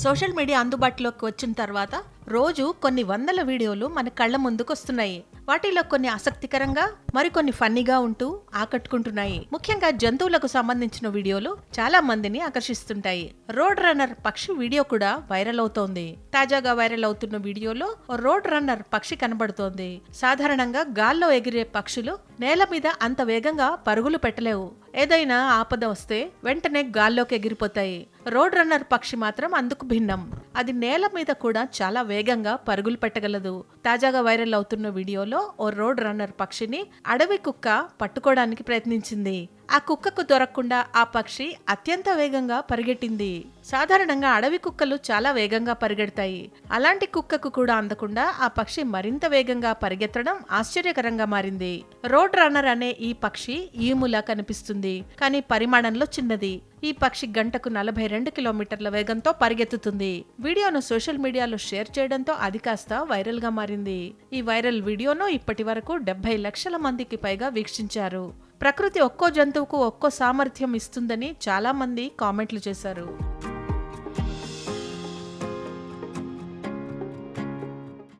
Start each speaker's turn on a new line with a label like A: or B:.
A: Social media అందుబాటులోకి వచ్చిన తర్వాత రోజు కొన్ని వందల వీడియోలు మన కళ్ళ ముందుకు వస్తున్నాయి వాటిలో కొన్ని ఆసక్తికరంగా మరికొన్ని ఫన్నీగా ఉంటూ ఆకట్టుకుంటున్నాయి. ముఖ్యంగా జంతువులకు సంబంధించిన వీడియోలు చాలా మందిని ఆకర్షిస్తుంటాయి. రోడ్ రన్నర్ పక్షి వీడియో కూడా వైరల్ అవుతోంది. తాజాగా వైరల్ అవుతున్న వీడియోలో రోడ్ రన్నర్ పక్షి కనబడుతోంది. సాధారణంగా గాల్లో ఎగిరే పక్షులు నేల మీద అంత వేగంగా పరుగులు పెట్టలేవు. ఏదైనా ఆపద వస్తే వెంటనే గాల్లోకి ఎగిరిపోతాయి. రోడ్ రన్నర్ పక్షి మాత్రం అందుకు భిన్నం. అది నేల మీద కూడా చాలా వేగంగా పరుగులు పెట్టగలదు. తాజాగా వైరల్ అవుతున్న వీడియోలో ఓ రోడ్ రన్నర్ పక్షిని అడవి కుక్క పట్టుకోవడానికి ప్రయత్నించింది. ఆ కుక్కకు దొరకకుండా ఆ పక్షి అత్యంత వేగంగా పరిగెట్టింది. సాధారణంగా అడవి కుక్కలు చాలా వేగంగా పరిగెడతాయి. అలాంటి కుక్కకు కూడా అందకుండా ఆ పక్షి మరింత వేగంగా పరిగెత్తడం ఆశ్చర్యకరంగా మారింది. రోడ్ రన్నర్ అనే ఈ పక్షి ఈములా కనిపిస్తుంది. కానీ పరిమాణంలో చిన్నది. ఈ పక్షి గంటకు నలభై రెండు కిలోమీటర్ల వేగంతో పరిగెత్తుతుంది. వీడియోను సోషల్ మీడియాలో షేర్ చేయడంతో అది కాస్త వైరల్గా మారింది. ఈ వైరల్ వీడియోను ఇప్పటి వరకు డెబ్బై లక్షల మందికి పైగా వీక్షించారు. ప్రకృతి ఒక్కో జంతువుకు ఒక్కో సామర్థ్యం ఇస్తుందని చాలామంది కామెంట్లు చేశారు.